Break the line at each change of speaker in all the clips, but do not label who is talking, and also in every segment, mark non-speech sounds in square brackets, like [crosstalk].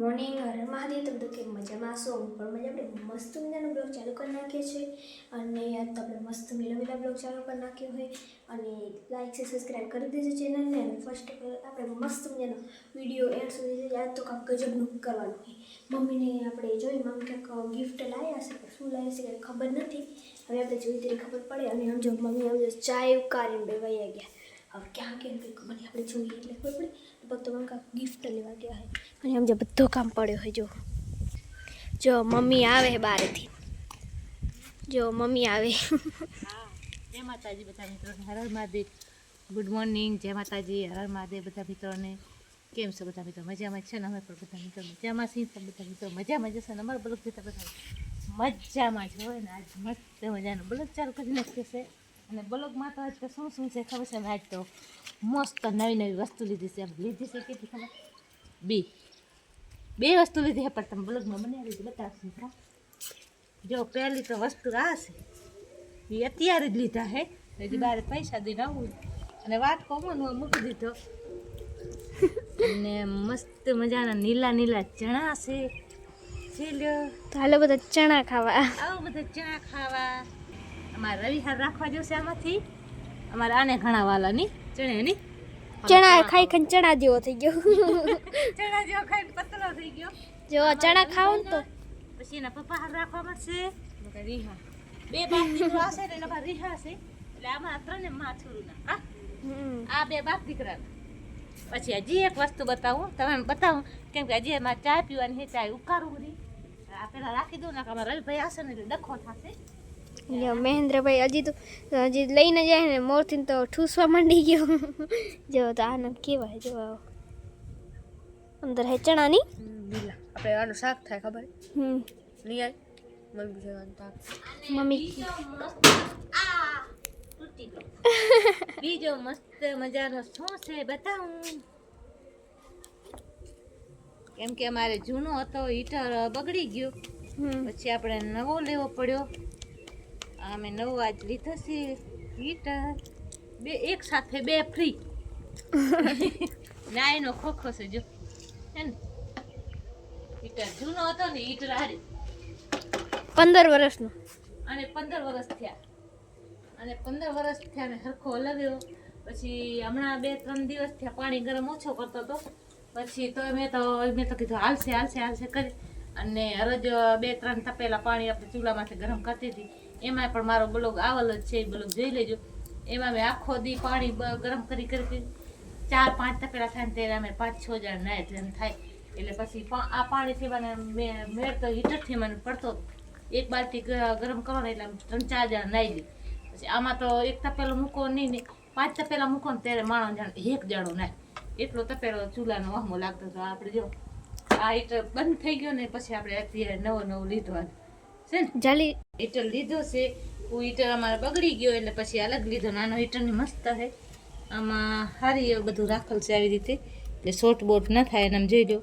Morning. હર મહાદેવ તમે તો કેમ મજામાં હશો? હું પણ મજા આપણે મસ્ત મજાનો બ્લોગ ચાલુ કરી નાખીએ છીએ અને આપણે મસ્ત મિલા બ્લોગ ચાલુ કરી નાખ્યો હોય અને લાઈક છે સબસ્ક્રાઈબ કરી દેજો ચેનલને અને ફર્સ્ટ આપણે મસ્ત મજાનો વીડિયો એડ સુધી યાદ તો કાંઈક ગજબનું કરવાનું હોય મમ્મીને આપણે જોઈ મમ્મી કંઈક ગિફ્ટ લાવ્યા છે શું લાવ્યા છે કંઈ ખબર નથી. હવે આપણે જોઈ ત્યારે ખબર પડે. અને આમ જો મમ્મી આમ જો ચાય ઉકાળીને બે વૈયા ગયા. હવે ક્યાં કેમ કંઈક મને આપણે જોઈએ એટલે ખબર પડે. તો કાંઈક ગિફ્ટ લેવા ગયા હોય. અને આમ જે બધો કામ પડ્યો હોય, જો. જો મમ્મી આવે બારેથી. જો મમ્મી આવે.
જય માતાજી બધા મિત્રોને. હર મહાદેવ. ગુડ મોર્નિંગ જય માતાજી. હર મહાદેવ બધા મિત્રોને. કેમ છો બધા મિત્રો? મજામાં છે ને અમે પણ બધા મિત્રો? મજામાં છીએ તો બધા મિત્રો? મજામાં જશે ને? અમારા બ્લોગ જતા બધા. મજામાં જ હોય ને? આજ મસ્ત મજાનો બ્લોગ ચાલુ કરી નાખ્યો છે. અને બ્લોગમાં તો આજ તો શું શું છે ખબર છે? આજ તો મસ્ત નવી નવી વસ્તુ લીધી છે. લીધી છે કેટલી ખબર? બે. બે વસ્તુ લીધી છે પણ તમે બ્લોગમાં મને લીધી બતાવશું હા જો પહેલી તો વસ્તુ આ છે. એ અત્યારે જ લીધા હે હજી બારે પૈસા દઈને આવું અને વાટકો મને મૂકી દીધો. અને મસ્ત મજાના નીલા નીલા ચણા છે.
તો બધા ચણા ખાવા.
આવું બધા ચણા ખાવા. અમારે રવિ હાર રાખવા જોશે આમાંથી. અમારે આને ઘણા વાલા ની ચણે ની.
ચણા ખાઈ ખાઈ ચણા જેવો થઈ ગયો. [laughs]
ચણા જેવો ખાઈને પતલો થઈ ગયો.
જો ચણા ખાવ તો.
પછી એના પપ્પા હાર રાખવા મળશે. રીહા. બે બાપ દીકરો હશે ને એના રીહા છે. એટલે આમાં ત્રણે માં છોરું ના હા. આ બે બાપ દીકરા પછી હજી એક વસ્તુ બતાવું તમે બતાવું. કેમ કે હજી એમાં ચા પીવાની છે ચા ઉકારું બધી આ પેલા રાખી દઉં ને કે અમારા રવિભાઈ હશે ને એટલે ડખો થશે.
મહેન્દ્રભાઈ હજી તો હજી લઈને જાય ને મોરથી તો ઠૂસવા માંડી ગયો. જો તો આનંદ કેવાય જો અંદર હે ચણા ની
લીલા. આપણે આનું શાક થાય ખબર?
હમ.
આવી મમ્મી જવાનું
બીજો મસ્ત મજાનો શું છે બતાવું. કેમ કે અમારે જૂનો હતો હીટર બગડી ગયો.
હમ.
પછી આપણે નવો લેવો પડ્યો. અમે નવ આજ લીધો છે હીટર. બે એક સાથે બે ફ્રી ના એનો ખોખો છે જો. હે ને? હીટર જૂનો હતો ને હીટર હારી.
પંદર વર્ષનો.
અને પંદર વર્ષ થયા. અને પંદર વર્ષ થયા ને સરખો હલાવ્યો પછી હમણાં બે ત્રણ દિવસ થયા પાણી ગરમ ઓછો કરતો હતો. પછી તો મેં તો મેં તો કીધું હાલશે હાલશે હાલશે કરી. અને હરજ બે ત્રણ તપેલા પાણી આપણે ચૂલામાંથી ગરમ કરતી હતી. એમાં પણ મારો બ્લોગ આવેલ જ છે બ્લોગ જોઈ લેજો. એમાં મેં આખો દી પાણી ગરમ કરી કરી ચાર પાંચ તકડા થાય ને ત્યારે અમે પાંચ છ જણ નાય એમ થાય. એટલે પછી આ પાણીથી મને મેળ તો હીટરથી મને પડતો. એક બાલટી ગરમ કરો એટલે ત્રણ ચાર જણ નાઈ લે. પછી આમાં તો એક તપેલો મૂકો નહીં ને પાંચ તપેલા મૂકો ને ત્યારે માણસ જાણે એક જાડો નાય. એટલો તપેલો ચૂલાનો વહમો લાગતો હતો. આપણે જો આ હીટર બંધ થઈ ગયો ને પછી આપણે અત્યારે નવો નવો લીધો છે ને?
જાલી
હીટર લીધો છે. હું હીટર અમારે બગડી ગયો એટલે પછી અલગ લીધો. નાનો હીટરની મસ્ત છે આમાં સારી એવું બધું રાખેલ છે આવી રીતે. એટલે શોર્ટ બોટ ન થાય એને જોઈ લો.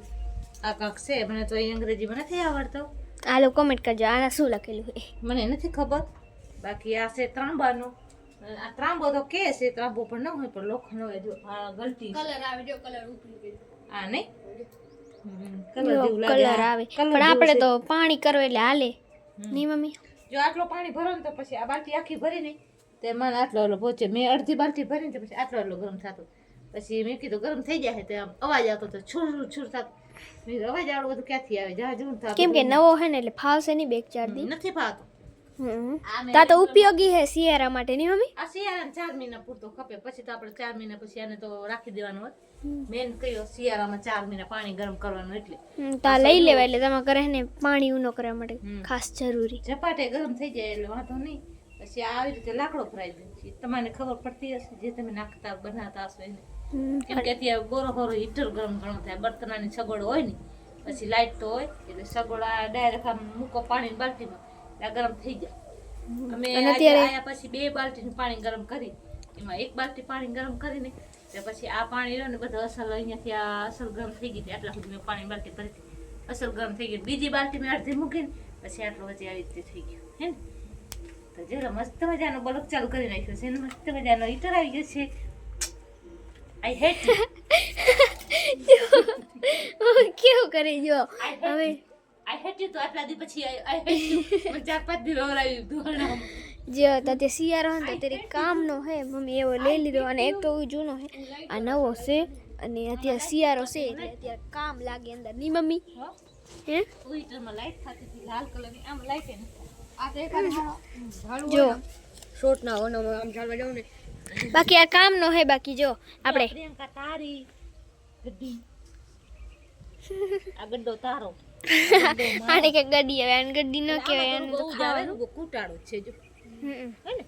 આ કાંક છે મને તો અહીં અંગ્રેજીમાં નથી આવડતો.
આલો કોમેન્ટ કરજો આના શું લખેલું છે?
મને નથી ખબર. બાકી આ છે ત્રાંબાનું. આ ત્રાંબો તો કે છે ત્રાંબો પણ ન હોય પણ લોખંડ હોય જો. આ ગલતી કલર આવે જો કલર આ નહીં? કલર આ
આવે. પણ આપણે તો પાણી કરો એટલે હાલે. નહીં મમ્મી?
જો આટલો પાણી ભરો ને તો પછી આ બાલટી આખી ભરીને તે મને આટલો આટલો પહોંચે મેં અડધી બાલટી ભરીને તો પછી આટલો આટલો ગરમ થતો. પછી મેં કીધું ગરમ થઈ જાય તો આમ અવાજ આવતો તો છુર છુર થતો. મેં અવાજ આવડો બધું ક્યાંથી આવે? જા જવું થતું.
કેમ કે નવો હે ને એટલે ફાવશે નહીં બે ચાર દી.
નથી ફાવતો.
તા તો ઉપયોગી હે શિયાળા માટે નહીં મમ્મી?
આ શિયાળા ચાર મહિના પૂરતો ખપે. પછી તો આપણે ચાર મહિના પછી આને તો રાખી દેવાનું હોય મેન કયો શિયાળામાં ચાર મહિના પાણી ગરમ કરવાનું એટલે.
તા લઈ લેવા એટલે તમારા ઘરે ને પાણી ઉનો કરવા માટે ખાસ જરૂરી.
ઝપાટે ગરમ થઈ જાય એટલે વાંધો નહીં. પછી આ આવી રીતે લાકડો ફરાઈ દે. છે તમને ખબર પડતી હશે જે તમે નાખતા બનાવતા હશો એને. કેમ કે અત્યારે ગોરો ગોરો હીટર ગરમ ઘણો થાય. બર્તનાની સગવડ હોય ને. પછી લાઇટ તો હોય. એટલે સગવડ આ ડાયરેક્ટ આમ મૂકો પાણી બાલ્ટીમાં. ગરમ થઈ જાય અમે આયા પછી બે બાલ્ટીનું પાણી ગરમ કરી એમાં એક બાલટી પાણી ગરમ કરીને એટલે પછી આ પાણી રહ્યું ને બધું અસલ અહીંયાથી આ અસલ ગરમ થઈ ગઈ આટલા સુધી મેં પાણી બાલ્ટી ભરી અસલ ગરમ થઈ ગઈ બીજી બાલટી મેં અડધી મૂકીને પછી આટલું વચ્ચે આવી રીતે થઈ ગયું. હે ને? તો જરા મસ્ત મજાનો બલક ચાલુ કરી નાખ્યો છે ને મસ્ત મજાનો હીટર આવી ગયો છે. આઈ હેટ [laughs]
કેવું કરી જો હવે
આઈ હેટ યુ તો આટલા દી પછી આઈ હેટ યુ ચાર પાંચ દી રોવરાયું ધોરણ
જો તો તે શિયાળો હોય ને તો તેરી કામનો હે મમ્મી એવો લઈ લીધો અને એક તો જૂનો હે. આ નવો છે અને અત્યારે શિયાળો છે એટલે અત્યારે કામ લાગે અંદરની મમ્મી. હે?
ટ્વિટરમાં લાઈટ થતી હતી લાલ કલરની આમ લાઈટ એને આ તો એક
જો
શોર્ટ ના હોનો આમ ચાલવા જાવ ને.
બાકી આ કામનો હે બાકી જો આપણે
પ્રિયંકા તારી ગड्डी આ ગड्डો તારો. [laughs]
આને કે ગડી આવે આને ગડી ન કહેવાય આને તો
ને બહુ કૂટાળો છે જો. હે ને?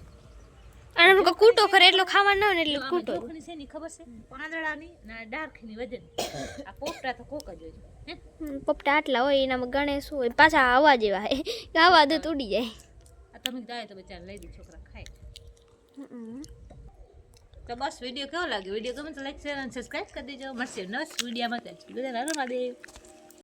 આને લોકો કૂટો કરે એટલો ખાવાનો ન હોય ને એટલે કૂટો.
જોખની છે ની ખબર છે? પાંદડાની ના ડાર્કની વજન. આ પોપટા તો કોક જ હોય
પોપટા આટલા હોય એનામાં ગણેશ હોય પાછા આવા જેવા હે. કે આવા દૂધ ઉડી જાય.
આ તમે જાય તો બચારા લઈ દે છોકરા ખાય.
હમ.
તો બસ વીડિયો કેવો લાગ્યો? વીડિયો ગમે તો લાઈક શેર અને સબસ્ક્રાઈબ કરી દેજો. મળશે નેક્સ્ટ વિડીયોમાં. બધા હર મહાદેવ.